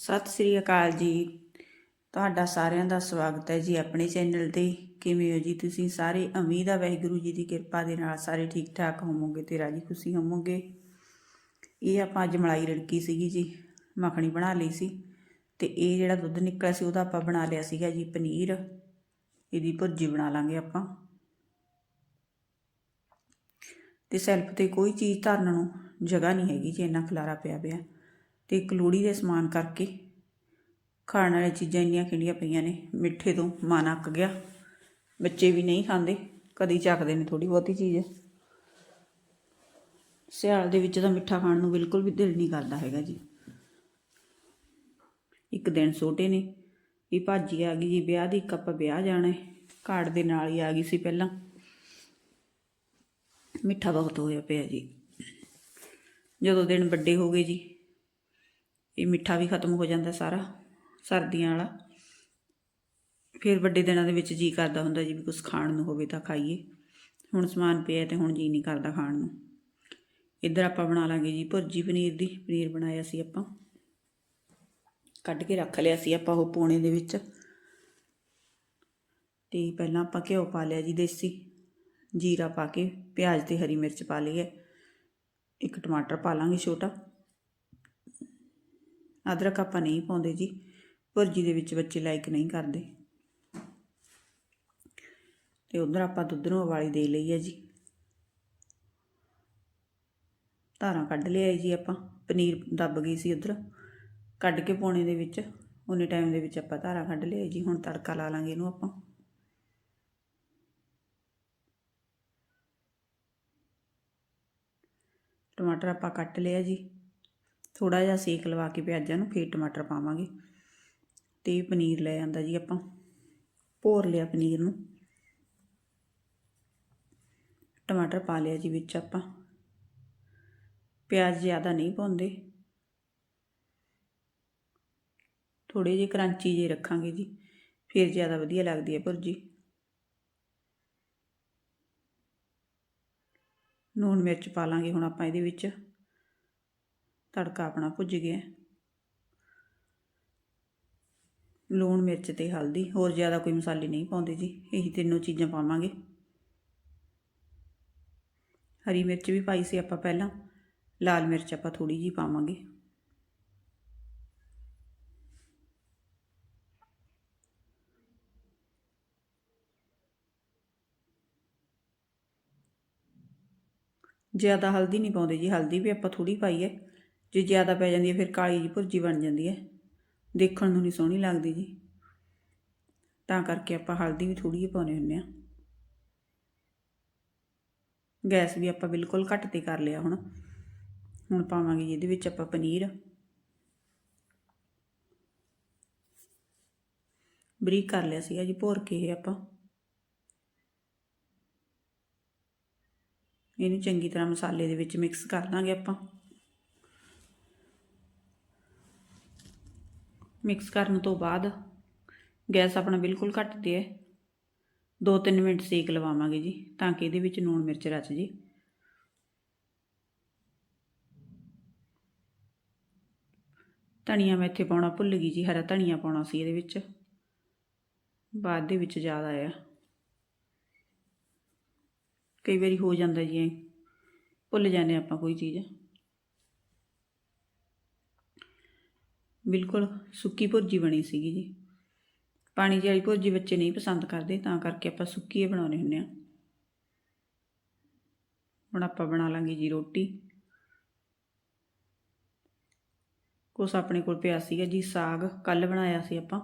ਸਤਿ ਸ੍ਰੀ ਅਕਾਲ ਜੀ। ਤੁਹਾਡਾ ਸਾਰਿਆਂ ਦਾ ਸਵਾਗਤ ਹੈ ਜੀ ਆਪਣੇ ਚੈਨਲ ਤੇ। ਕਿਵੇਂ ਹੋ ਜੀ ਤੁਸੀਂ? ਸਾਰੇ ਉਮੀਦ ਆ? ਵਾਹਿਗੁਰੂ ਜੀ ਦੀ ਕਿਰਪਾ ਦੇ ਨਾਲ ਸਾਰੇ ਠੀਕ ਠਾਕ ਹੋਵੋਗੇ ਤੇ ਰਾਜੀ ਖੁਸ਼ੀ ਹੋਵੋਗੇ। ਇਹ ਆਪਾਂ ਅੱਜ ਮਲਾਈ ਰੜਕੀ ਸੀਗੀ ਜੀ। ਮੱਖਣੀ ਬਣਾ ਲਈ ਸੀ। ਤੇ ਇਹ ਜਿਹੜਾ ਦੁੱਧ ਨਿਕਲਿਆ ਸੀ, ਉਹਦਾ ਆਪਾਂ ਬਣਾ ਲਿਆ ਸੀਗਾ ਜੀ ਪਨੀਰ। ਇਹਦੀ ਭੁਰਜੀ ਬਣਾ ਲਾਂਗੇ ਆਪਾਂ। ਤੇ ਸੈਲਫ ਤੇ ਕੋਈ ਚੀਜ਼ ਧਰਨ ਨੂੰ ਜਗ੍ਹਾ ਨਹੀਂ ਹੈਗੀ ਜੀ, ਇੰਨਾ ਖਲਾਰਾ ਪਿਆ ਪਿਆ ਤੇ ਇੱਕ ਲੋਹੜੀ ਦੇ ਸਮਾਨ ਕਰਕੇ ਖਾਣ ਵਾਲੀਆਂ ਚੀਜ਼ਾਂ ਇੰਨੀਆਂ ਕਿੰਨੀਆਂ ਪਈਆਂ ਨੇ? ਮਿੱਠੇ ਤੋਂ ਮਨ ਅੱਕ ਗਿਆ। ਬੱਚੇ ਵੀ ਨਹੀਂ ਖਾਂਦੇ। ਕਦੀ ਚੱਕਦੇ ਨੇ ਥੋੜੀ ਬਹੁਤੀ ਚੀਜ਼। ਸਿਆਲ ਦੇ ਵਿੱਚ ਤਾਂ ਮਿੱਠਾ ਖਾਣ ਨੂੰ ਬਿਲਕੁਲ ਵੀ ਦਿਲ ਨਹੀਂ ਕਰਦਾ ਹੈਗਾ ਜੀ। ਇੱਕ ਦਿਨ ਛੋਟੇ ਨੇ। ਵੀ ਭਾਜੀ ਆ ਗਈ ਜੀ, ਵਿਆਹ ਦੀ, ਇੱਕ ਆਪਾਂ ਵਿਆਹ ਜਾਣਾ ਹੈ। ਕਾਰਡ ਦੇ ਨਾਲ ਹੀ ਆ ਗਈ ਸੀ ਪਹਿਲਾਂ। ਮਿੱਠਾ ਬਹੁਤ ਹੋਇਆ ਪਿਆ ਜੀ। ਜਦੋਂ ਦਿਨ ਵੱਡੇ ਹੋ ਗਏ ਜੀ ਇਹ ਮਿੱਠਾ ਵੀ ਖਤਮ ਹੋ ਜਾਂਦਾ ਸਾਰਾ, ਸਰਦੀਆਂ ਵਾਲਾ। ਫਿਰ ਵੱਡੇ ਦਿਨਾਂ ਦੇ ਵਿੱਚ ਜੀ ਕਰਦਾ ਹੁੰਦਾ ਜੀ ਵੀ ਕੁਝ ਖਾਣ ਨੂੰ ਹੋਵੇ ਤਾਂ ਖਾਈਏ। ਹੁਣ ਸਮਾਨ ਪਿਆ ਤੇ ਹੁਣ ਜੀ ਨਹੀਂ ਕਰਦਾ ਖਾਣ ਨੂੰ। ਇੱਧਰ ਆਪਾਂ ਬਣਾ ਲਾਂਗੇ ਜੀ ਭੁਰਜੀ ਪਨੀਰ ਦੀ, ਪਨੀਰ ਬਣਾਇਆ ਸੀ ਆਪਾਂ। ਕੱਢ ਕੇ ਰੱਖ ਲਿਆ ਸੀ ਆਪਾਂ ਉਹ ਪੋਣੇ ਦੇ ਵਿੱਚ। ਤੇ ਪਹਿਲਾਂ ਆਪਾਂ ਘਿਓ ਪਾ ਲਿਆ ਜੀ, ਦੇਸੀ। ਜੀਰਾ ਪਾ ਕੇ, ਪਿਆਜ਼ ਤੇ ਹਰੀ ਮਿਰਚ ਪਾ ਲਈ ਹੈ। ਇੱਕ ਟਮਾਟਰ ਪਾ ਲਾਂਗੇ ਛੋਟਾ। ਅਦਰਕ ਆਪਾਂ ਨਹੀਂ ਪਾਉਂਦੇ ਜੀ, ਭੁਰਜੀ ਦੇ ਵਿੱਚ ਬੱਚੇ ਲਾਈਕ ਨਹੀਂ ਕਰਦੇ। ਤੇ ਉਧਰ ਆਪਾਂ ਦੁੱਧ ਨੂੰ ਉਬਾਲੀ ਦੇ ਲਈ ਹੈ ਜੀ। ਧਾਰਾਂ ਕੱਢ ਲਿਆ ਜੀ ਆਪਾਂ, ਪਨੀਰ ਦੱਬ ਗਈ ਸੀ ਉਧਰ। ਕੱਢ ਕੇ ਪਾਉਣੇ ਦੇ ਵਿੱਚ ਉਹਨੇ ਟਾਈਮ ਦੇ ਵਿੱਚ ਆਪਾਂ ਧਾਰਾਂ ਕੱਢ ਲਿਆ ਜੀ, ਹੁਣ ਤੜਕਾ ਲਾ ਲਾਂਗੇ ਇਹਨੂੰ ਆਪਾਂ। ਟਮਾਟਰ ਆਪਾਂ ਕੱਟ ਲਿਆ ਜੀ। ਥੋੜਾ ਜਿਹਾ ਸੇਕ ਲਵਾ ਕੇ ਪਿਆਜ਼ਾਂ ਨੂੰ ਫਿਰ ਟਮਾਟਰ ਪਾਵਾਂਗੇ ਤੇ ਪਨੀਰ ਲੈ ਆਂਦਾ ਜੀ ਆਪਾਂ, ਭੋਰ ਲਿਆ ਪਨੀਰ ਨੂੰ। ਟਮਾਟਰ ਪਾ ਲਿਆ ਜੀ ਵਿੱਚ ਆਪਾਂ। ਪਿਆਜ਼ ਜ਼ਿਆਦਾ ਨਹੀਂ ਪਾਉਂਦੇ। ਥੋੜੇ ਜਿਹੇ ਕਰੰਚੀ ਜੇ ਰੱਖਾਂਗੇ ਜੀ, ਫਿਰ ਜ਼ਿਆਦਾ ਵਧੀਆ ਲੱਗਦੀ ਹੈ ਭੁਰਜੀ। ਨੂਣ ਮਿਰਚ ਪਾ ਲਾਂਗੇ ਹੁਣ ਆਪਾਂ ਇਹਦੇ ਵਿੱਚ। ਤੜਕਾ ਆਪਣਾ ਭੁੱਜ ਗਿਆ। ਲੂਣ ਮਿਰਚ ਤੇ ਹਲਦੀ, ਹੋਰ ਜ਼ਿਆਦਾ ਕੋਈ ਮਸਾਲੇ ਨਹੀਂ ਪਾਉਂਦੇ ਜੀ। ਇਹੀ ਤਿੰਨੋਂ ਚੀਜ਼ਾਂ ਪਾਵਾਂਗੇ। ਹਰੀ ਮਿਰਚ ਵੀ ਪਾਈ ਸੀ ਆਪਾਂ ਪਹਿਲਾਂ, ਲਾਲ ਮਿਰਚ ਆਪਾਂ ਥੋੜੀ ਜੀ ਪਾਵਾਂਗੇ। ਜ਼ਿਆਦਾ ਹਲਦੀ ਨਹੀਂ ਪਾਉਂਦੇ ਜੀ। ਹਲਦੀ ਵੀ ਆਪਾਂ ਥੋੜੀ ਪਾਈ ਹੈ। ਜੇ ਜ਼ਿਆਦਾ ਪੈ ਜਾਂਦੀ ਹੈ, ਫਿਰ ਕਾਲੀ ਜੀ ਭੁਰਜੀ ਬਣ ਜਾਂਦੀ ਹੈ। ਦੇਖਣ ਨੂੰ ਨਹੀਂ ਸੋਹਣੀ ਲੱਗਦੀ ਜੀ। ਤਾਂ ਕਰਕੇ ਆਪਾਂ ਹਲਦੀ ਵੀ ਥੋੜੀ ਜਿਹੀ ਪਾਉਨੇ ਹੁੰਨੇ ਆ ਗੈਸ ਵੀ ਆਪਾਂ ਬਿਲਕੁਲ ਘੱਟ ਤੇ ਕਰ ਲਿਆ ਹੁਣ। ਹੁਣ ਪਾਵਾਂਗੇ ਜੀ ਇਹਦੇ ਵਿੱਚ ਆਪਾਂ ਪਨੀਰ। ਬਰੀਕ ਕਰ ਲਿਆ ਸੀਗਾ ਜੀ, ਭੋਰ ਕੇ ਇਹ ਆਪਾਂ। ਇਹਨੂੰ ਚੰਗੀ ਤਰ੍ਹਾਂ ਮਸਾਲੇ ਦੇ ਵਿੱਚ ਮਿਕਸ ਕਰ ਦਾਂਗੇ ਆਪਾਂ। ਮਿਕਸ ਕਰਨ ਤੋਂ ਬਾਅਦ ਗੈਸ ਆਪਣਾ ਬਿਲਕੁਲ ਘੱਟ ਤੇ ਹੈ। 2-3 ਮਿੰਟ ਸੇਕ ਲਵਾਵਾਂਗੇ ਜੀ, ਤਾਂ ਕਿ ਇਹਦੇ ਵਿੱਚ ਲੂਣ ਮਿਰਚ ਰਚ ਜੇ। ਧਨੀਆ ਮੈਂ ਇੱਥੇ ਪਾਉਣਾ ਭੁੱਲ ਗਈ ਜੀ, ਹਰਾ ਧਨੀਆ ਪਾਉਣਾ ਸੀ ਇਹਦੇ ਵਿੱਚ। ਬਾਅਦ ਦੇ ਵਿੱਚ ਜ਼ਿਆਦਾ ਆਇਆ ਕਈ ਵਾਰੀ ਹੋ ਜਾਂਦਾ ਜੀ ਭੁੱਲ ਜਾਂਦੇ ਆਪਾਂ ਕੋਈ ਚੀਜ਼। ਬਿਲਕੁਲ ਸੁੱਕੀ ਭੁਰਜੀ ਬਣੀ ਸੀਗੀ ਜੀ। ਪਾਣੀ ਵਾਲੀ ਭੁਰਜੀ ਬੱਚੇ ਨਹੀਂ ਪਸੰਦ ਕਰਦੇ, ਤਾਂ ਕਰਕੇ ਆਪਾਂ ਸੁੱਕੀ ਹੀ ਬਣਾਉਨੇ ਹੁੰਨੇ ਆ ਹੁਣ ਆਪਾਂ ਬਣਾ ਲਾਂਗੇ ਜੀ ਰੋਟੀ। ਕੁਛ ਆਪਣੇ ਕੋਲ ਪਿਆ ਸੀਗਾ ਜੀ ਸਾਗ ਕੱਲ ਬਣਾਇਆ ਸੀ ਆਪਾਂ।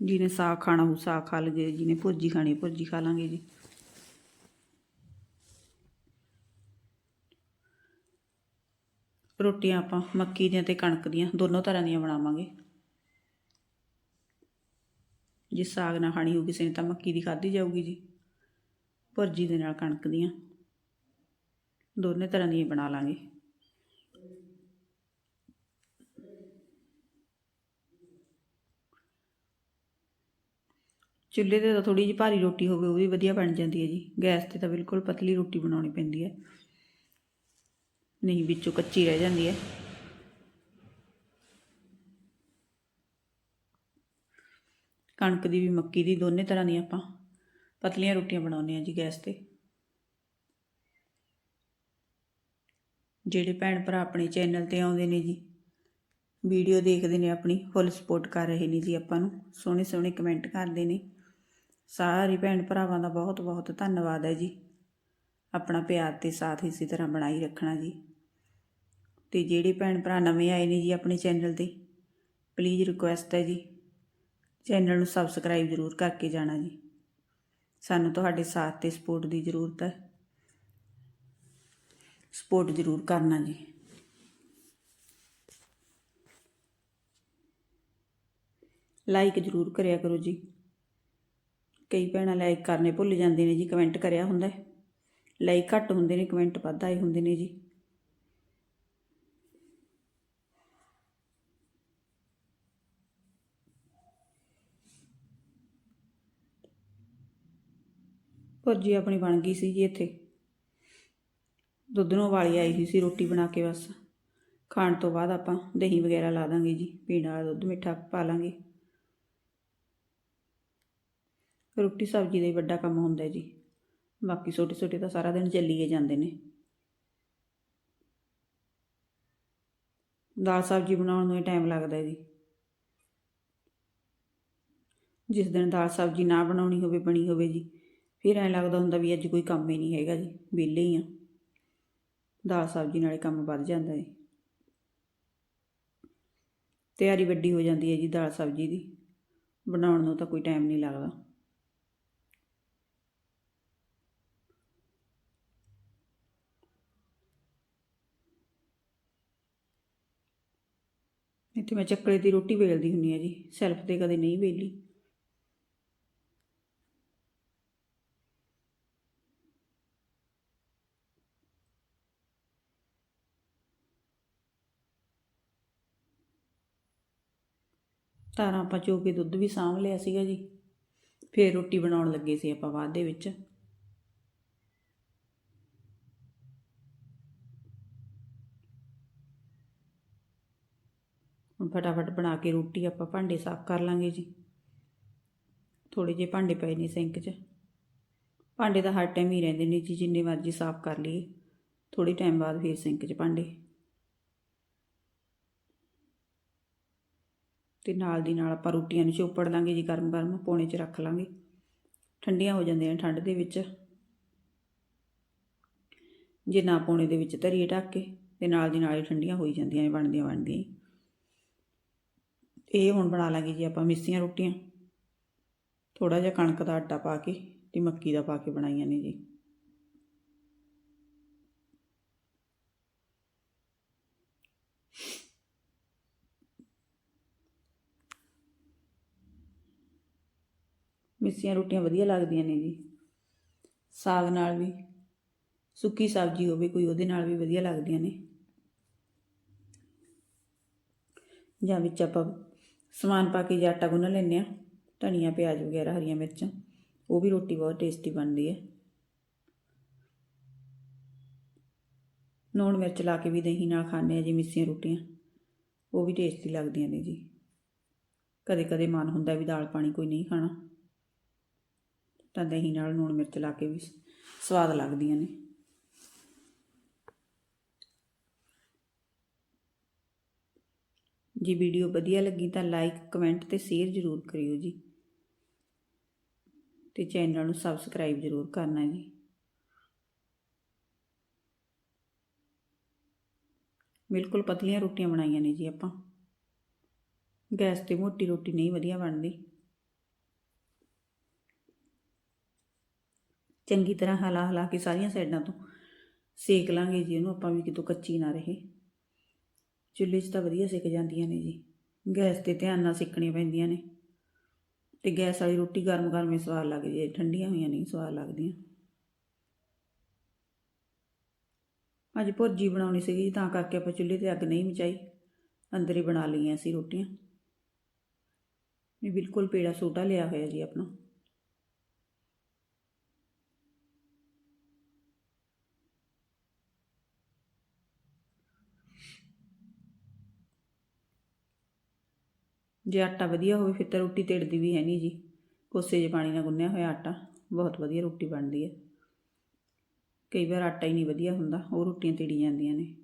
ਜਿਹਨੇ ਸਾਗ ਖਾਣਾ ਉਹ ਸਾਗ ਖਾ ਲਗੇ ਜਿਹਨੇ ਭੁਰਜੀ ਖਾਣੀ ਭੁਰਜੀ ਖਾ ਲਾਂਗੇ ਜੀ। ਰੋਟੀਆਂ ਆਪਾਂ ਮੱਕੀ ਦੀਆਂ ਤੇ ਕਣਕ ਦੀਆਂ ਦੋਨੋਂ ਤਰ੍ਹਾਂ ਦੀਆਂ ਬਣਾਵਾਂਗੇ। ਜੇ ਸਾਗ ਨਾਲ ਖਾਣੀ ਹੋ ਕਿਸੇ ਨੇ ਤਾਂ ਮੱਕੀ ਦੀ ਖਾਧੀ ਜਾਊਗੀ ਜੀ। ਭੁਰਜੀ ਦੇ ਨਾਲ ਕਣਕ ਦੀਆਂ ਦੋਨੇ ਤਰ੍ਹਾਂ ਦੀਆਂ ਬਣਾ ਲਾਂਗੇ। ਚੁੱਲ੍ਹੇ ਤੇ ਤਾਂ ਥੋੜੀ ਜਿਹੀ ਭਾਰੀ ਰੋਟੀ ਹੋਵੇ, ਉਹ ਵੀ ਵਧੀਆ ਬਣ ਜਾਂਦੀ ਹੈ ਜੀ। ਗੈਸ ਤੇ ਤਾਂ ਬਿਲਕੁਲ ਪਤਲੀ ਰੋਟੀ ਬਣਾਉਣੀ ਪੈਂਦੀ ਹੈ। ਨਹੀਂ, ਵਿੱਚੋਂ ਕੱਚੀ ਰਹਿ ਜਾਂਦੀ ਹੈ। ਕਣਕ ਦੀ ਵੀ ਮੱਕੀ ਦੀ ਦੋਨੇ ਤਰ੍ਹਾਂ ਦੀਆਂ ਆਪਾਂ ਪਤਲੀਆਂ ਰੋਟੀਆਂ ਬਣਾਉਂਦੇ ਹਾਂ ਜੀ ਗੈਸ ਤੇ। ਜਿਹੜੇ ਭੈਣ ਭਰਾ ਆਪਣੇ ਚੈਨਲ ਤੇ ਆਉਂਦੇ ਨੇ ਜੀ, ਵੀਡੀਓ ਦੇਖਦੇ ਨੇ ਆਪਣੀ, ਫੁੱਲ ਸਪੋਰਟ ਕਰ ਰਹੇ ਨੇ ਜੀ ਆਪਾਂ ਨੂੰ, ਸੋਹਣੇ ਸੋਹਣੇ ਕਮੈਂਟ ਕਰਦੇ ਨੇ। ਸਾਰੇ ਭੈਣ ਭਰਾਵਾਂ ਦਾ ਬਹੁਤ ਬਹੁਤ ਧੰਨਵਾਦ ਹੈ ਜੀ। ਆਪਣਾ ਪਿਆਰ ਤੇ ਸਾਥ ਇਸੇ ਤਰ੍ਹਾਂ ਬਣਾਈ ਰੱਖਣਾ ਜੀ। ਤੇ ਜਿਹੜੇ ਭੈਣ ਭਰਾ ਨਵੇਂ ਆਏ ਨੇ ਜੀ ਆਪਣੇ ਚੈਨਲ ਤੇ ਪਲੀਜ਼ ਰਿਕੁਐਸਟ ਹੈ ਜੀ। ਚੈਨਲ ਨੂੰ ਸਬਸਕ੍ਰਾਈਬ ਜ਼ਰੂਰ ਕਰਕੇ ਜਾਣਾ ਜੀ। ਸਾਨੂੰ ਤੁਹਾਡੇ ਸਾਥ ਤੇ ਸਪੋਰਟ ਦੀ ਜ਼ਰੂਰਤ ਹੈ। ਸਪੋਰਟ ਜ਼ਰੂਰ ਕਰਨਾ ਜੀ। ਲਾਈਕ ਜ਼ਰੂਰ ਕਰਿਆ ਕਰੋ ਜੀ। ਕਈ ਭੈਣਾਂ ਲਾਈਕ ਕਰਨੇ ਭੁੱਲ ਜਾਂਦੇ ਨੇ ਜੀ ਕਮੈਂਟ ਕਰਿਆ ਹੁੰਦਾ ਲਾਈਕ ਘੱਟ ਹੁੰਦੇ ਨੇ ਕਮੈਂਟ ਵੱਧ ਆਏ ਹੁੰਦੇ ਨੇ ਜੀ। ਭੁਰਜੀ ਆਪਣੀ ਬਣ ਗਈ ਸੀ ਜੀ ਇੱਥੇ। ਦੁੱਧ ਨੂੰ ਵਾਲੀ ਆਈ ਹੋਈ ਸੀ ਰੋਟੀ ਬਣਾ ਕੇ ਬਸ। ਖਾਣ ਤੋਂ ਬਾਅਦ ਆਪਾਂ ਦਹੀਂ ਵਗੈਰਾ ਲਾ ਦਾਂਗੇ ਜੀ, ਪੀਣ ਵਾਲਾ ਦੁੱਧ ਮਿੱਠਾ ਪਾ ਲਾਂਗੇ। ਰੋਟੀ ਸਬਜ਼ੀ ਦਾ ਹੀ ਵੱਡਾ ਕੰਮ ਹੁੰਦਾ ਜੀ। ਬਾਕੀ ਛੋਟੇ ਛੋਟੇ ਤਾਂ ਸਾਰਾ ਦਿਨ ਚੱਲੀਏ ਜਾਂਦੇ ਨੇ। ਦਾਲ ਸਬਜ਼ੀ ਬਣਾਉਣ ਨੂੰ ਹੀ ਟਾਈਮ ਲੱਗਦਾ ਹੈ ਜੀ। ਜਿਸ ਦਿਨ ਦਾਲ ਸਬਜ਼ੀ ਨਾ ਬਣਾਉਣੀ ਹੋਵੇ, ਬਣੀ ਹੋਵੇ ਜੀ। ਫਿਰ ਐਂ ਲੱਗਦਾ ਹੁੰਦਾ ਵੀ ਅੱਜ ਕੋਈ ਕੰਮ ਹੀ ਨਹੀਂ ਹੈਗਾ ਜੀ, ਵਿਹਲੇ ਹੀ ਆ। ਦਾਲ ਸਬਜ਼ੀ ਨਾਲੇ ਕੰਮ ਵੱਧ ਜਾਂਦਾ ਹੈ ਤਿਆਰੀ ਵੱਡੀ ਹੋ ਜਾਂਦੀ ਹੈ ਜੀ ਦਾਲ ਸਬਜ਼ੀ ਦੀ, ਬਣਾਉਣ ਨੂੰ ਤਾਂ ਕੋਈ ਟਾਈਮ ਨਹੀਂ ਲੱਗਦਾ। ਇੱਥੇ ਮੈਂ ਚੱਕਲੇ ਦੀ ਰੋਟੀ ਵੇਲਦੀ ਹੁੰਨੀ ਆ ਜੀ, ਸੈਲਫ ਤੇ ਕਦੇ ਨਹੀਂ ਵੇਲੀ। ਤਾਰਾਂ ਆਪਾਂ ਚੋ ਕੇ ਦੁੱਧ ਵੀ ਸਾਂਭ ਲਿਆ ਸੀਗਾ ਜੀ। ਫੇਰ ਰੋਟੀ ਬਣਾਉਣ ਲੱਗੇ ਸੀ ਆਪਾਂ ਬਾਅਦ ਦੇ ਵਿੱਚ। ਹੁਣ ਫਟਾਫਟ ਬਣਾ ਕੇ ਰੋਟੀ ਆਪਾਂ ਭਾਂਡੇ ਸਾਫ਼ ਕਰ ਲਾਂਗੇ ਜੀ। ਥੋੜੇ ਜਿਹੇ ਭਾਂਡੇ ਪਏ ਨੇ ਸਿੰਕ 'ਚ। ਭਾਂਡੇ ਤਾਂ ਹਰ ਟਾਈਮ ਹੀ ਰਹਿੰਦੇ ਨੇ ਜੀ, ਜਿੰਨੇ ਮਰਜ਼ੀ ਸਾਫ਼ ਕਰ ਲਈਏ। ਥੋੜੀ ਟਾਈਮ ਬਾਅਦ ਫੇਰ ਸਿੰਕ 'ਚ ਭਾਂਡੇ। ਤੇ ਨਾਲ ਦੀ ਨਾਲ ਆਪਾਂ ਰੋਟੀਆਂ ਨੂੰ ਚੋਪੜ ਲਾਂਗੇ ਜੀ ਗਰਮ ਗਰਮ, ਪੋਣੇ 'ਚ ਰੱਖ ਲਾਂਗੇ। ਠੰਡੀਆਂ ਹੋ ਜਾਂਦੀਆਂ ਠੰਡ ਦੇ ਵਿੱਚ। ਜੇ ਨਾ ਪੋਣੇ ਦੇ ਵਿੱਚ ਧਰੀਏ ਢੱਕ ਕੇ, ਤੇ ਨਾਲ ਦੀ ਨਾਲ ਹੀ ਠੰਡੀਆਂ ਹੋਈ ਜਾਂਦੀਆਂ ਨੇ, ਬਣਦੀਆਂ ਬਣਦੀਆਂ ਇਹ ਹੁਣ ਬਣਾ ਲਾਂਗੇ ਜੀ ਆਪਾਂ ਮਿੱਸੀਆਂ ਰੋਟੀਆਂ। ਥੋੜਾ ਜਿਹਾ ਕਣਕ ਦਾ ਆਟਾ ਪਾ ਕੇ ਤੇ ਮੱਕੀ ਦਾ ਪਾ ਕੇ ਬਣਾਈਆਂ ਨੇ ਜੀ। ਮਿੱਸੀਆਂ ਰੋਟੀਆਂ ਵਧੀਆ ਲੱਗਦੀਆਂ ਨੇ ਜੀ। ਸਾਗ ਨਾਲ ਵੀ, ਸੁੱਕੀ ਸਬਜ਼ੀ ਹੋਵੇ ਕੋਈ ਉਹਦੇ ਨਾਲ ਵੀ ਵਧੀਆ ਲੱਗਦੀਆਂ ਨੇ। ਜਾਂ ਵਿੱਚ ਆਪਾਂ ਸਮਾਨ ਪਾ ਕੇ ਆਟਾ ਗੁੰਨ ਲੈਂਦੇ ਆ ਧਨੀਆ, ਪਿਆਜ਼ ਵਗੈਰਾ, ਹਰੀਆਂ ਮਿਰਚਾਂ, ਉਹ ਵੀ ਰੋਟੀ ਬਹੁਤ ਟੇਸਟੀ ਬਣਦੀ ਹੈ। ਨੂਣ ਮਿਰਚ ਲਾ ਕੇ ਵੀ ਦਹੀਂ ਨਾਲ ਖਾਂਦੇ ਆ ਜੀ ਮਿੱਸੀਆਂ ਰੋਟੀਆਂ, ਉਹ ਵੀ ਟੇਸਟੀ ਲੱਗਦੀਆਂ ਨੇ ਜੀ। ਕਦੇ ਕਦੇ ਮਨ ਹੁੰਦਾ ਵੀ ਦਾਲ ਪਾਣੀ ਕੋਈ ਨਹੀਂ ਖਾਣਾ। ਤਾਂ ਦਹੀਂ ਨਾਲ ਲੂਣ ਮਿਰਚ ਲਾ ਕੇ ਵੀ ਸਵਾਦ ਲੱਗਦੀਆਂ ਨੇ। ਜੇ ਵੀਡੀਓ ਵਧੀਆ ਲੱਗੀ ਤਾਂ ਲਾਈਕ, ਕਮੈਂਟ ਤੇ ਸ਼ੇਅਰ ਜ਼ਰੂਰ ਕਰਿਓ ਜੀ। ਤੇ ਚੈਨਲ ਨੂੰ ਸਬਸਕ੍ਰਾਈਬ ਜ਼ਰੂਰ ਕਰਨਾ ਜੀ। ਬਿਲਕੁਲ ਪਤਲੀਆਂ ਰੋਟੀਆਂ ਬਣਾਈਆਂ ਨੇ ਜੀ ਆਪਾਂ। ਗੈਸ ਤੇ ਮੋਟੀ ਰੋਟੀ ਨਹੀਂ ਵਧੀਆ ਬਣਦੀ। ਚੰਗੀ ਤਰ੍ਹਾਂ ਹਲਾ ਹਲਾ ਕੇ ਸਾਰੀਆਂ ਸਾਈਡਾਂ ਤੋਂ ਸੇਕ ਲਾਂਗੇ ਜੀ ਇਹਨੂੰ ਆਪਾਂ ਵੀ ਕਿਤੋਂ ਕੱਚੀ ਨਾ ਰਹੇ। ਚੁੱਲ੍ਹੇ 'ਚ ਤਾਂ ਵਧੀਆ ਸਿੱਕ ਜਾਂਦੀਆਂ ਨੇ ਜੀ। ਗੈਸ ਤੇ ਧਿਆਨ ਨਾਲ ਸਿੱਕਣੀਆਂ ਪੈਂਦੀਆਂ ਨੇ। ਤੇ ਗੈਸ ਵਾਲੀ ਰੋਟੀ ਗਰਮ ਗਰਮ ਹੀ ਸਵਾਦ ਲੱਗਦੀ ਹੈ, ਠੰਡੀਆਂ ਹੋਈਆਂ ਨਹੀਂ, ਸਵਾਦ ਲੱਗਦੀਆਂ। ਅੱਜ ਭੁਰਜੀ ਬਣਾਉਣੀ ਸੀਗੀ, ਤਾਂ ਕਰਕੇ ਆਪਾਂ ਚੁੱਲ੍ਹੇ ਤੇ ਅੱਗ ਨਹੀਂ ਮਚਾਈ। ਅੰਦਰ ਹੀ ਬਣਾ ਲਈਆਂ ਸੀ ਰੋਟੀਆਂ। ਇਹ ਬਿਲਕੁਲ ਪੇੜਾ ਸੋਟਾ ਲਿਆ ਹੋਇਆ ਜੀ ਆਪਣਾ। ਜੇ ਆਟਾ ਵਧੀਆ ਹੋਵੇ ਫਿਰ ਤਾਂ ਰੋਟੀ ਤਿੜਦੀ ਵੀ ਹੈ ਨਹੀਂ ਜੀ। ਕੋਸੇ ਜਿਹੇ ਪਾਣੀ ਨਾਲ ਗੁੰਨਿਆ ਹੋਇਆ ਆਟਾ, ਬਹੁਤ ਵਧੀਆ ਰੋਟੀ ਬਣਦੀ ਹੈ। ਕਈ ਵਾਰ ਆਟਾ ਹੀ ਨਹੀਂ ਵਧੀਆ ਹੁੰਦਾ, ਉਹ ਰੋਟੀਆਂ ਤਿੜੀ ਜਾਂਦੀਆਂ ਨੇ।